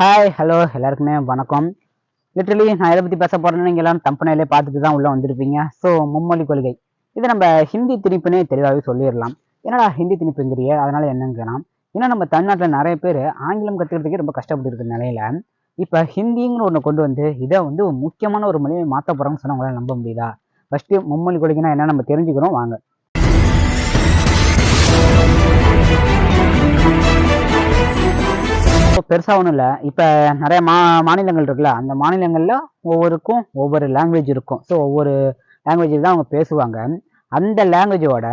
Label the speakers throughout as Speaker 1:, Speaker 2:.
Speaker 1: Hi hello எல்லாருக்குமே வணக்கம். Literally நான் எதை பற்றி பேச போறேன்னு நீங்கள் எல்லாம் தம்பனையிலே பார்த்துட்டு தான் உள்ளே வந்திருப்பீங்க. ஸோ மும்மொழி கொள்கை. இதை நம்ம ஹிந்தி திணிப்புனே தெளிவாகவே சொல்லிடலாம். என்னடா ஹிந்தி திணிப்புங்கிறிய அதனால என்னங்கிறோம் ஏன்னா நம்ம தமிழ்நாட்டில் நிறைய பேர் ஆங்கிலம் கற்றுக்கிறதுக்கே ரொம்ப கஷ்டப்பட்டு இருக்கிற நிலையில இப்போ ஹிந்திங்கிற ஒன்று கொண்டு வந்து இதை வந்து ஒரு முக்கியமான ஒரு மொழியை மாற்ற போகிறோம்னு சொன்னா நம்ப முடியுதா? ஃபஸ்ட்டு மும்மொழி கொள்கைனா என்ன நம்ம தெரிஞ்சுக்கிறோம். வாங்க. ரொம்ப பெருசாக ஒன்றும் இல்லை. இப்போ நிறைய மா மாநிலங்கள் இருக்குல்ல அந்த மாநிலங்களில் ஒவ்வொருக்கும் ஒவ்வொரு லாங்குவேஜ் இருக்கும். ஸோ ஒவ்வொரு லாங்குவேஜில் தான் அவங்க பேசுவாங்க. அந்த லாங்குவேஜோட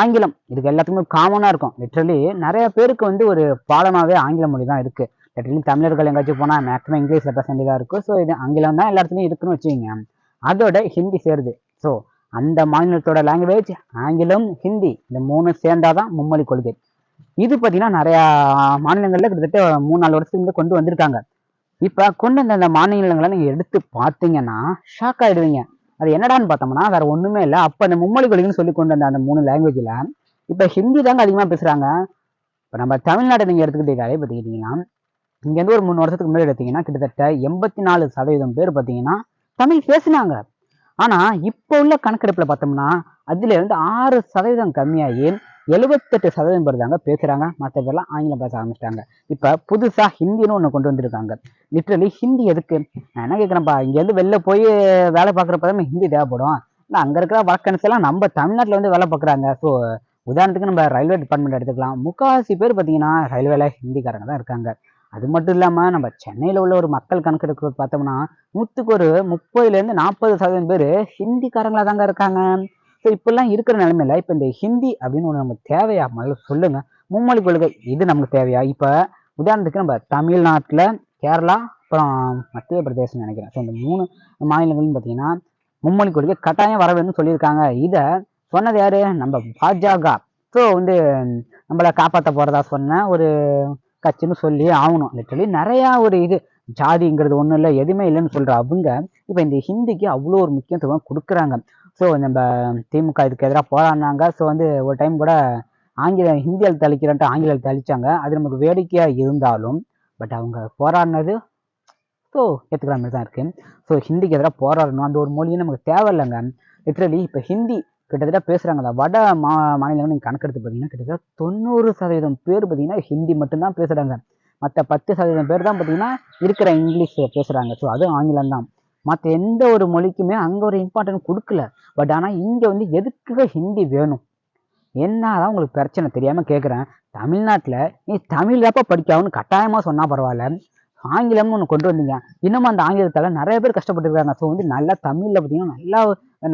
Speaker 1: ஆங்கிலம் இதுக்கு எல்லாத்துக்குமே காமனாக இருக்கும். லிட்ரலி நிறைய பேருக்கு வந்து ஒரு பாடமாகவே ஆங்கில மொழி தான் இருக்குது லிட்ரலி தமிழர்கள் எங்கேயாச்சும் போனால் மேக்ஸிமம் இங்கிலீஷ் ரெப்ரசன்டேட்டிவாக இருக்கும். ஸோ இது ஆங்கிலம் தான் எல்லாத்துலேயும் இருக்குன்னு வச்சுக்கோங்க. அதோட ஹிந்தி சேருது. ஸோ அந்த மாநிலத்தோட லாங்குவேஜ் ஆங்கிலம் ஹிந்தி இந்த மூணு சேர்ந்தாதான் மும்மொழி கொள்கை. இது பார்த்தீங்கன்னா நிறையா மாநிலங்களில் கிட்டத்தட்ட மூணு நாலு வருஷத்துக்கு முன்னாடி கொண்டு வந்திருக்காங்க. இப்போ கொண்டு வந்த அந்த மாநிலங்களை நீங்கள் எடுத்து பார்த்தீங்கன்னா ஷாக் ஆகிடுவீங்க அது என்னடான்னு பார்த்தோம்னா வேற ஒன்றுமே இல்லை. அப்போ அந்த மும்மொழி கொள்கைன்னு சொல்லி கொண்டு வந்த அந்த மூணு லாங்குவேஜில் இப்போ ஹிந்தி தாங்க அதிகமாக பேசுகிறாங்க இப்போ நம்ம தமிழ்நாட்டை நீங்கள் எடுத்துக்கிட்டீங்களே பார்த்துக்கிட்டிங்கன்னா இங்கேருந்து ஒரு மூணு வருஷத்துக்கு முன்னாடி எடுத்தீங்கன்னா கிட்டத்தட்ட எண்பத்தி நாலு சதவீதம் பேர் பார்த்தீங்கன்னா தமிழ் பேசினாங்க. ஆனால் இப்போ உள்ள கணக்கெடுப்பில் பார்த்தோம்னா அதுல இருந்து ஆறு சதவீதம் கம்மியாகி எழுபத்தெட்டு சதவீதம் பேர் தாங்க பேசுகிறாங்க மற்ற பேர்லாம் ஆங்கிலம் பேச ஆரம்பிச்சிட்டாங்க. இப்போ புதுசாக ஹிந்தின்னு ஒன்று கொண்டு வந்திருக்காங்க. லிட்ரலி ஹிந்தி எதுக்கு? நான் என்ன கேட்குறேன்ப்பா இங்கேருந்து வெளில போய் வேலை பார்க்குறப்ப தான் ஹிந்தி தேவைப்படும். ஆனால் அங்கே இருக்கிற வழக்கன்ஸ் எல்லாம் நம்ம தமிழ்நாட்டில் வந்து வேலை பார்க்குறாங்க. ஸோ உதாரணத்துக்கு நம்ம ரயில்வே டிபார்ட்மெண்ட் எடுத்துக்கலாம். முக்கால்வாசி பேர் பார்த்தீங்கன்னா ரயில்வேல ஹிந்திக்காரங்க தான் இருக்காங்க. அது மட்டும் இல்லாமல் நம்ம சென்னையில் உள்ள ஒரு மக்கள் கணக்கெடுப்பு பார்த்தோம்னா நூற்றுக்கு ஒரு முப்பதுலேருந்து நாற்பது சதவீதம் பேர் ஹிந்திக்காரங்களாக தாங்க இருக்காங்க. ஸோ இப்பெல்லாம் இருக்கிற நிலைமையில இப்போ இந்த ஹிந்தி அப்படின்னு ஒன்று நமக்கு தேவையா? முதல்ல சொல்லுங்க. மும்மொழி கொள்கை இது நமக்கு தேவையா? இப்போ உதாரணத்துக்கு நம்ம தமிழ்நாட்டில் கேரளா அப்புறம் மத்திய பிரதேசம் நினைக்கிறேன். ஸோ இந்த மூணு மாநிலங்கள்னு பார்த்தீங்கன்னா மும்மொழி கொள்கை கட்டாயம் வர சொல்லியிருக்காங்க. இதை சொன்னது யாரு? நம்ம பாஜக. ஸோ வந்து நம்மளை காப்பாற்ற போகிறதா சொன்ன ஒரு கட்சின்னு சொல்லி ஆகணும். லிட்டரலி நிறையா ஒரு இது ஜாதிங்கிறது ஒன்றும் இல்லை எதுவுமே இல்லைன்னு சொல்கிற அவங்க இப்போ இந்த ஹிந்திக்கு அவ்வளோ ஒரு முக்கியத்துவம் கொடுக்குறாங்க. ஸோ நம்ம திமுக இதுக்கு எதிராக போராடினாங்க. ஸோ வந்து ஒரு டைம் கூட ஆங்கில ஹிந்தியில் தெளிக்கிறன்ட்டு ஆங்கிலம் தெளித்தாங்க அது நமக்கு வேடிக்கையாக இருந்தாலும் பட் அவங்க போராடினது ஸோ ஏற்றுக்கிற மாதிரி தான் இருக்குது ஸோ ஹிந்திக்கு எதிராக போராடணும். அந்த ஒரு மொழியும் நமக்கு தேவையில்லைங்க. லிட்ரலி இப்போ ஹிந்தி கிட்டத்தட்ட பேசுகிறாங்க வட மா மாநிலங்கள் நீங்கள் கணக்கெடுத்து பார்த்தீங்கன்னா கிட்டத்தட்ட தொண்ணூறு சதவீதம் பேர் பார்த்தீங்கன்னா ஹிந்தி மட்டும்தான் பேசுகிறாங்க மற்ற பத்து சதவீதம் பேர் தான் பார்த்தீங்கன்னா இருக்கிற இங்கிலீஷ் பேசுகிறாங்க ஸோ அதுவும் ஆங்கிலம் தான். மற்ற எந்த ஒரு மொழிக்குமே அங்கே ஒரு இம்பார்ட்டன்ட் கொடுக்கல. பட் ஆனால் இங்கே வந்து எதுக்குக ஹிந்தி வேணும்? என்னதான் உங்களுக்கு பிரச்சனை தெரியாமல் கேட்குறேன் தமிழ்நாட்டில் நீ தமிழ் தாப்பா படிக்காதுன்னு கட்டாயமாக சொன்னால் பரவாயில்ல. ஆங்கிலம்னு ஒன்று கொண்டு வந்தீங்க. இன்னமும் அந்த ஆங்கிலத்தால் நிறைய பேர் கஷ்டப்பட்டுருக்காங்க ஸோ வந்து நல்லா தமிழில் பார்த்தீங்கன்னா நல்லா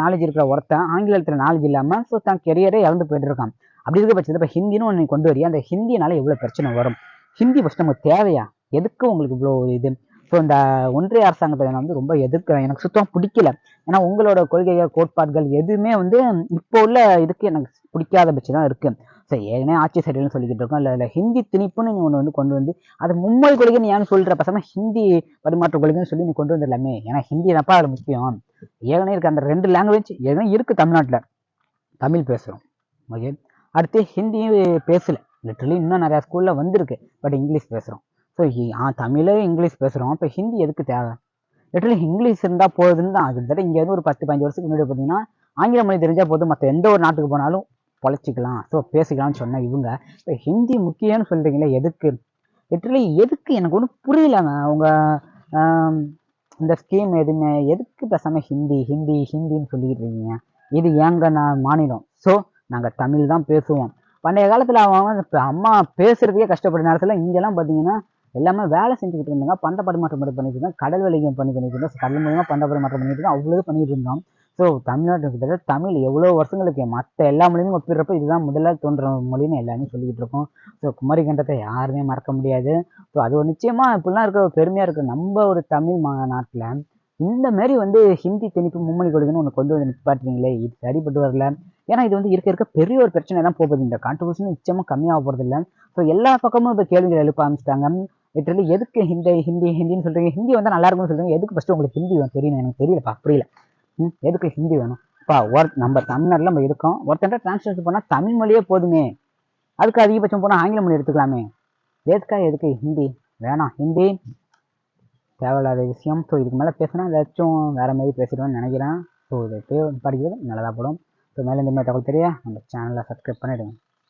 Speaker 1: நாலேஜ் இருக்கிற ஒருத்தன் ஆங்கிலத்தில் நாலேஜ் இல்லாமல் ஸோ தான் கெரியரே இறந்து போயிட்டு இருக்கான். அப்படி இருக்க பட்சத்தில் இப்போ ஹிந்தின்னு ஒன்று கொண்டு வரியா? அந்த ஹிந்தினால எவ்வளோ பிரச்சனை வரும்? ஹிந்தி ஃபஸ்ட் நமக்கு தேவையா? எதுக்கு உங்களுக்கு இவ்வளோ இது? ஸோ இந்த ஒன்றிய அரசாங்கத்தை நான் வந்து ரொம்ப எதிர்க்கிறேன் எனக்கு சுத்தம் பிடிக்கல. ஏன்னா உங்களோட கொள்கைகள் கோட்பாடுகள் எதுவுமே வந்து இப்போ உள்ள இதுக்கு எனக்கு பிடிக்காத பட்சம் தான் இருக்குது ஸோ ஏற்கனவே ஆட்சி சரியில்லைன்னு சொல்லிக்கிட்டு இருக்கோம். இல்லை இல்லை ஹிந்தி திணிப்புன்னு நீ ஒன்று வந்து கொண்டு வந்து அது மும்மொழி கொள்கை நீ ஏன்னு சொல்கிற பசங்க ஹிந்தி பரிமாற்ற கொள்கைன்னு சொல்லி நீ கொண்டு வந்துடலாமே. ஏன்னா ஹிந்தி தான்ப்பா அதில் முக்கியம்? ஏற்கனவே இருக்க அந்த ரெண்டு லாங்குவேஜ் ஏற்கனவே இருக்குது தமிழ்நாட்டில். தமிழ் பேசுகிறோம் ஓகே? அடுத்து ஹிந்தியும் பேசல. லிட்ரலி இன்னும் நிறையா ஸ்கூலில் வந்திருக்கு. பட் இங்கிலீஷ் பேசுகிறோம் ஸோ ஆ தமிழே இங்கிலீஷ் பேசுகிறோம் இப்போ ஹிந்தி எதுக்கு தேவை? லிட்டரலி இங்கிலீஷ் இருந்தால் போகுதுன்னு தான் அது தடவை இங்கேருந்து ஒரு பத்து பதினஞ்சு வருஷத்துக்கு முன்னாடி பார்த்தீங்கன்னா ஆங்கில மொழி தெரிஞ்சால் போதும். மற்ற எந்த ஒரு நாட்டுக்கு போனாலும் பொழைச்சிக்கலாம். ஸோ பேசிக்கலாம்னு சொன்ன இவங்க. இப்போ ஹிந்தி முக்கியம்னு சொல்கிறீங்களே எதுக்கு? லிட்டரலி எதுக்கு? எனக்கு ஒன்றும் புரியலங்க அவங்க இந்த ஸ்கீம் எதுவுமே எதுக்கு பேசாமல் ஹிந்தி ஹிந்தி ஹிந்தின்னு சொல்லிக்கிட்டு இருக்கீங்க இது ஏங்க நான் மாநிலம். ஸோ நாங்கள் தமிழ் தான் பேசுவோம். பண்டைய காலத்தில் அவங்க இப்போ அம்மா பேசுகிறதுக்கே கஷ்டப்பட்ட நேரத்தில் இங்கெல்லாம் பார்த்தீங்கன்னா எல்லாமே வேலை செஞ்சுக்கிட்டு இருந்தாங்க. பண்ட பரிமாற்றம் பண்ணிட்டு இருந்தாங்க. கடல் வேலைக்கும் பண்ணி பண்ணிட்டு இருந்தாங்க. கடல் மூலமாக பண்ட பரிமாற்றம் பண்ணிட்டு இருந்தோம் அவ்வளோ பண்ணிட்டு இருந்தோம் ஸோ தமிழ்நாட்டு கிட்ட தமிழ் எவ்வளோ வருஷங்களுக்கு மற்ற எல்லா மொழியும் ஒப்பிடுறப்ப இதுதான் முதல்ல தோன்ற மொழின்னு எல்லாமே சொல்லிக்கிட்டு இருக்கோம். ஸோ குமரி கண்டத்தை யாருமே மறக்க முடியாது. ஸோ அது ஒரு நிச்சயமாக இப்படிலாம் இருக்க பெருமையாக இருக்குது நம்ம ஒரு தமிழ் மா நாட்டில் இந்த மாரி வந்து ஹிந்தி திணிப்பு மும்மொழி கொடுக்குன்னு ஒன்று கொண்டு வந்து நிப்பாட்டுறீங்களே இது சரிப்பட்டு வரல. ஏன்னா இது வந்து இருக்க இருக்க பெரிய ஒரு பிரச்சனை தான் போகுது. இந்த கான்ட்ரிபியூஷன் நிச்சயமாக கம்மியாக போகிறது இல்லை ஸோ எல்லா பக்கமும் இப்போ கேள்விகள் எழுப்ப ஆரம்பிச்சிட்டாங்க. லிட்டரலி எதுக்கு ஹிந்தி ஹிந்தி ஹிந்தின்னு சொல்கிறீங்க ஹிந்தி வந்து நல்லா இருக்கும்னு சொல்கிறீங்க எதுக்கு ஃபஸ்ட்டு உங்களுக்கு ஹிந்தி வேணும்? தெரியணும் எனக்கு. தெரியலப்பா புரியல. ம்? எதுக்கு ஹிந்தி வேணும்? இப்போ ஒரு நம்ம தமிழ்நாட்டில் நம்ம இருக்கோம். ஒருத்தன்ட்ட டிரான்ஸ்லேஷன் பண்ணால் தமிழ் மொழியே போதுமே. அதுக்கு அதிகபட்சம் போனால் ஆங்கில மொழி எடுத்துக்கலாமே. எதுக்கா எதுக்கு ஹிந்தி? வேணாம். ஹிந்தி தேவையில்லாத விஷயம். ஸோ இதுக்கு மேலே பேசினா ஏதாச்சும் வேறு மாதிரி பேசிடுவேன்னு நினைக்கிறேன். ஸோ இதை படிக்கிறது நல்லதாக போடும். ஸோ மேலே இந்த மாதிரி தகவல் தெரிய? நம்ம சேனலை சப்ஸ்கிரைப் பண்ணிவிடுங்க